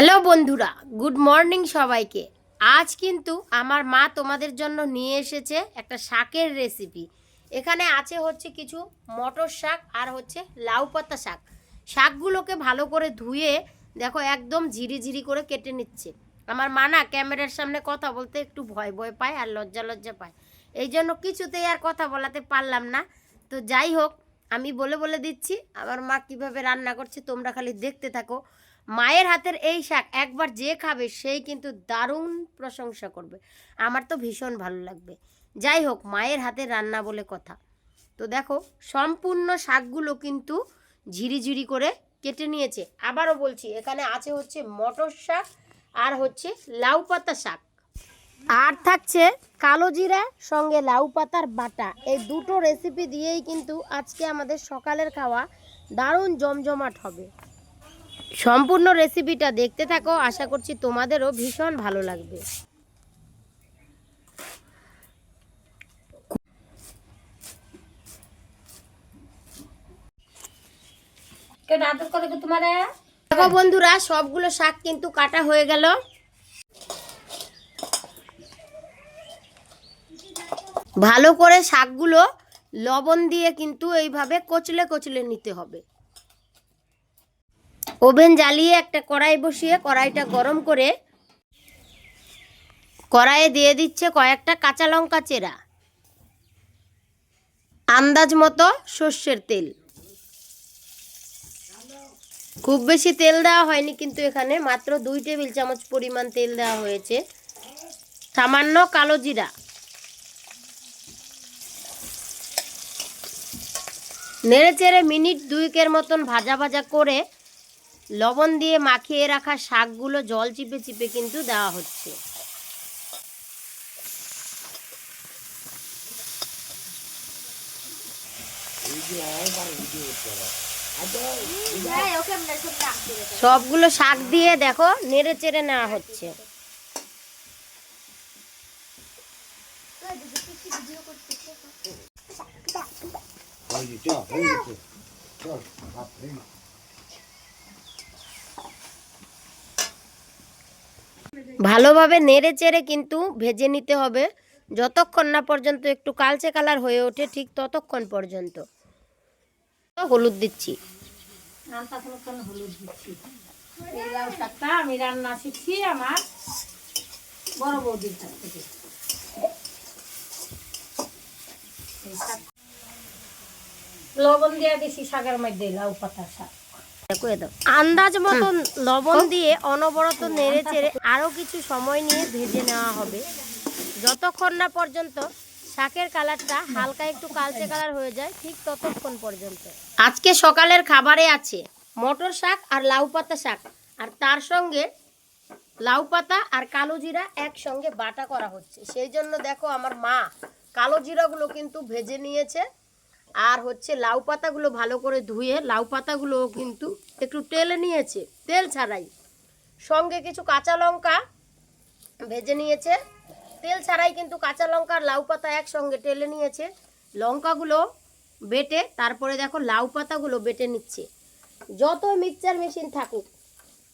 Hello বন্ধুরা, good morning সবাইকে। আজ কিন্তু আমার মা তোমাদের জন্য নিয়ে এসেছে একটা শাকের রেসিপি। এখানে আছে হচ্ছে কিছু মটর শাক আর হচ্ছে লাউ পাতা শাক। শাকগুলোকে ভালো করে ধুয়ে দেখো একদম ঝিরি ঝিরি করে কেটে নিচ্ছে। আমার মা না ক্যামেরার সামনে কথা বলতে একটু ভয় ভয় পায় আর লজ্জা লজ্জা পায়। এই জন্য কিছুতেই আর কথা বলাতে পারলাম না। তো যাই হোক, আমি বলে বলে দিচ্ছি, আমার মা কীভাবে রান্না করছে তোমরা খালি দেখতে থাকো। মায়ের হাতের এই শাক একবার যে খাবে সেই কিন্তু দারুণ প্রশংসা করবে। আমার তো ভীষণ ভালো লাগবে। যাই হোক, মায়ের হাতের রান্না বলে কথা। তো দেখো, সম্পূর্ণ শাকগুলো কিন্তু ঝিরিঝিরি করে কেটে নিয়েছে। আবারও বলছি, এখানে আছে হচ্ছে মটর শাক আর হচ্ছে লাউ পাতা শাক। আর থাকছে কালো জিরা, সঙ্গে লাউ পাতার বাটা। এই দুটো রেসিপি দিয়েই কিন্তু আজকে আমাদের সকালের খাওয়া দারুণ জমজমাট হবে। সম্পূর্ণ রেসিপিটা দেখতে থাকো আশা করছি তোমাদেরও ভীষণ ভালো লাগবে। দেখো বন্ধুরা সবগুলো শাক কিন্তু কাটা হয়ে গেল। ভালো করে শাকগুলো লবণ দিয়ে কিন্তু এইভাবে কচলে কচলে নিতে হবে। ওভেন জ্বালিয়ে একটা কড়াই বসিয়ে কড়াইটা গরম করে কড়াইয়ে দিয়ে দিচ্ছে কয়েকটা কাঁচা লঙ্কা চেরা। আন্দাজ মতো সর্ষের তেল। খুব বেশি তেল দেওয়া হয়নি কিন্তু এখানে মাত্র দুই টেবিল চামচ পরিমাণ তেল দেওয়া হয়েছে। সামান্য কালো জিরা। নেড়ে চেড়ে মিনিট দুইকের মতন ভাজা ভাজা করে লবণ দিয়ে মাখিয়ে রাখা শাকগুলো জল চিপে চিপে কিন্তু দেওয়া হচ্ছে। সবগুলো শাক দিয়ে দেখো, নেড়ে চেড়ে নেওয়া হচ্ছে। ভালোভাবে নেড়ে চেড়ে কিন্তু ভেজে নিতে হবে। যতক্ষণ না পর্যন্ত একটু কালচে কালার হয়ে ওঠে, ঠিক ততক্ষণ পর্যন্ত। হলুদ দিচ্ছি। লবণ দিয়ে দিছি শাকের মধ্যে লাউ পাতা শাক। আন্দাজ মতন লবণ দিয়ে অনবরত নেড়ে চেড়ে আরও কিছু সময় নিয়ে ভেজে নেওয়া হবে। যতক্ষণ না পর্যন্ত শাকের কালারটা হালকা একটু কালচে কালার হয়ে যায়, ঠিক ততক্ষণ পর্যন্ত। আজকে সকালের খাবারে আছে মটর শাক আর লাউ পাতা শাক। আর তার সঙ্গে লাউ পাতা আর কালো জিরা একসঙ্গে বাটা করা হচ্ছে। সেই জন্য দেখো আমার মা কালো জিরাগুলো কিন্তু ভেজে নিয়েছে। আর হচ্ছে লাউ পাতাগুলো ভালো করে ধুয়ে লাউ পাতাগুলো কিন্তু একটু তেলে নিয়েছে, তেল ছাড়াই। সঙ্গে কিছু কাঁচা লঙ্কা ভেজে নিয়েছে। তেল ছাড়াই কিন্তু কাঁচা লঙ্কা লাউ পাতা একসঙ্গে টেলে নিয়েছে। লঙ্কাগুলো বেটে তারপরে দেখো লাউ পাতাগুলো বেটে নিচ্ছে। যত মিক্সচার মেশিন থাকুক,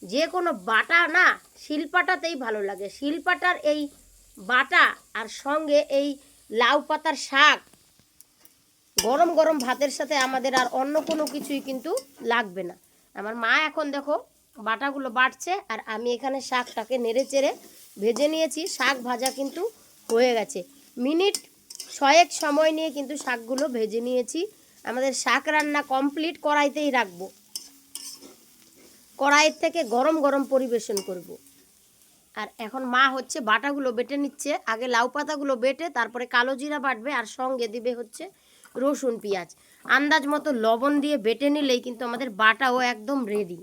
যে কোনো বাটা না, শিলপাটাতেই ভালো লাগে। শিলপাটার এই বাটা আর সঙ্গে এই লাউ পাতার শাক গরম গরম ভাতের সাথে আমাদের আর অন্য কোনো কিছুই কিন্তু লাগবে না। আমার মা এখন দেখো বাটাগুলো বাটছে আর আমি এখানে শাকটাকে নেড়ে চেড়ে ভেজে নিয়েছি, শাক ভাজা কিন্তু হয়ে গেছে। মিনিট ছয়েক সময় নিয়ে কিন্তু শাকগুলো ভেজে নিয়েছি। আমাদের শাক রান্না কমপ্লিট কড়াইতেই রাখব। কড়াইয়ের থেকে গরম গরম পরিবেশন করব। আর এখন মা হচ্ছে বাটাগুলো বেটে নিচ্ছে। আগে লাউ পাতাগুলো বেটে তারপরে কালো জিরা বাটবে আর সঙ্গে দিবে হচ্ছে রসুন পেঁয়াজ। আন্দাজ মতো লবণ দিয়ে বেটে নিলেই কিন্তু আমাদের বাটাও একদম রেডি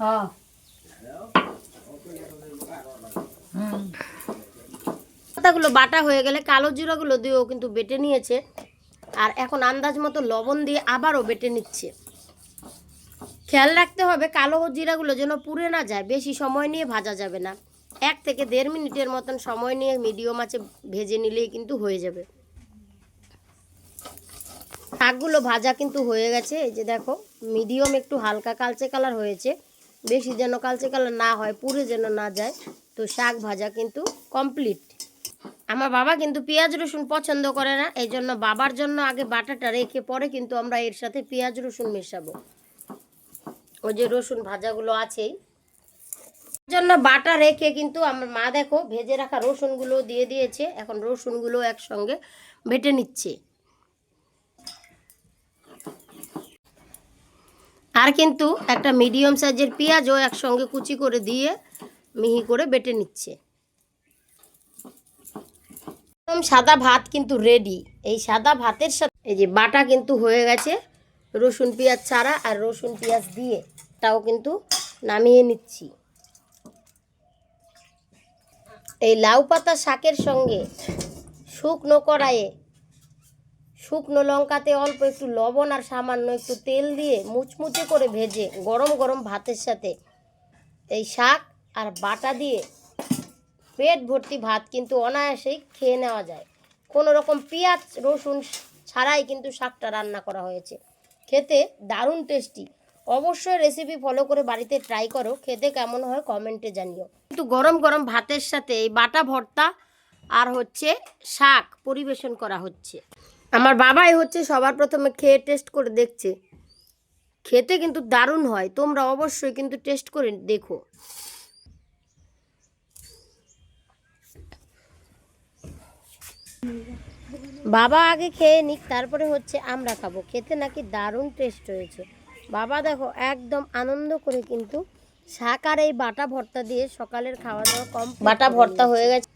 হ্যাঁ। পাতাগুলো বাটা হয়ে গেলে কালো জিরাগুলো দিয়েও কিন্তু বেটে নিয়েছে। আর এখন আন্দাজ মতো লবণ দিয়ে আবারও বেটে নিচ্ছে। খেয়াল রাখতে হবে কালো জিরাগুলো যেন পুড়ে না যায় বেশি সময় নিয়ে ভাজা যাবে না। এক থেকে দেড় মিনিটের মতন সময় নিয়ে মিডিয়াম আছে ভেজে নিলেই কিন্তু হয়ে যাবে। শাকগুলো ভাজা কিন্তু হয়ে গেছে। এই যে দেখো মিডিয়াম একটু হালকা কালচে কালার হয়েছে। বেশি যেন কালচে কালার না হয়, পুড়ে যেন না যায়। তো শাক ভাজা কিন্তু কমপ্লিট আমার বাবা কিন্তু পেঁয়াজ, রসুন পছন্দ করে না, এই জন্য বাবার জন্য আগে বাটাটা রেখে পরে কিন্তু আমরা এর সাথে পেঁয়াজ, রসুন মেশাবো। ওই যে রসুন ভাজাগুলো আছেই। জন্য বাটা রেখে কিন্তু আমার মা দেখো, ভেজে রাখা রসুনগুলো দিয়ে দিয়েছে। এখন রসুনগুলো একসঙ্গে বেটে নিচ্ছে। আর কিন্তু একটা মিডিয়াম সাইজের পেঁয়াজও একসঙ্গে কুচি করে দিয়ে মিহি করে বেটে নিচ্ছে। একদম সাদা ভাত কিন্তু রেডি এই সাদা ভাতের সাথে এই যে বাটা কিন্তু হয়ে গেছে, রসুন পেঁয়াজ ছাড়া আর রসুন পেঁয়াজ দিয়ে তাও কিন্তু নামিয়ে নিচ্ছি। এই লাউ পাতা শাকের সঙ্গে শুকনো কড়াইয়ে শুকনো লঙ্কাতে অল্প একটু লবণ আর সামান্য একটু তেল দিয়ে মুচমুচে করে ভেজে গরম গরম ভাতের সাথে এই শাক আর বাটা দিয়ে পেট ভর্তি ভাত কিন্তু অনায়াসেই খেয়ে নেওয়া যায়। কোনো রকম পেঁয়াজ, রসুন ছাড়াই কিন্তু শাকটা রান্না করা হয়েছে। খেতে দারুণ টেস্টি। অবশ্যই রেসিপি ফলো করে বাড়িতে ট্রাই করো। খেতে কেমন হয় কমেন্টে জানিও। কিন্তু গরম গরম ভাতের সাথে এই বাটা ভর্তা আর হচ্ছে শাক পরিবেশন করা হচ্ছে। আমার বাবাই হচ্ছে সবার প্রথমে খেয়ে টেস্ট করে দেখছে। খেতে কিন্তু দারুণ হয় তোমরা অবশ্যই কিন্তু টেস্ট করে দেখো। বাবা আগে খেয়ে নিক তারপরে হচ্ছে আমরা খাব। খেতে নাকি দারুণ টেস্ট হয়েছে। বাবা দেখো একদম আনন্দ করে কিন্তু শাক আর এই বাটা ভর্তা দিয়ে সকালের খাওয়া দাওয়া কম বাটা ভর্তা হয়ে গেছে।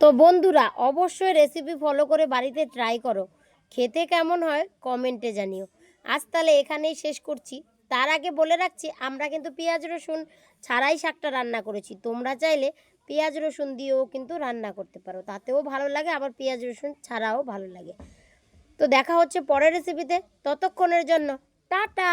তো বন্ধুরা অবশ্যই রেসিপি ফলো করে বাড়িতে ট্রাই করো। খেতে কেমন হয় কমেন্টে জানিও। আজ তাহলে এখানেই শেষ করছি। তার আগে বলে রাখছি, আমরা কিন্তু পেঁয়াজ, রসুন ছাড়াই শাকটা রান্না করেছি। তোমরা চাইলে পেঁয়াজ, রসুন দিয়েও কিন্তু রান্না করতে পারো। তাতেও ভালো লাগে, আবার পেঁয়াজ, রসুন ছাড়াও ভালো লাগে। তো দেখা হচ্ছে পরের রেসিপিতে ততক্ষণের জন্য, টাটা!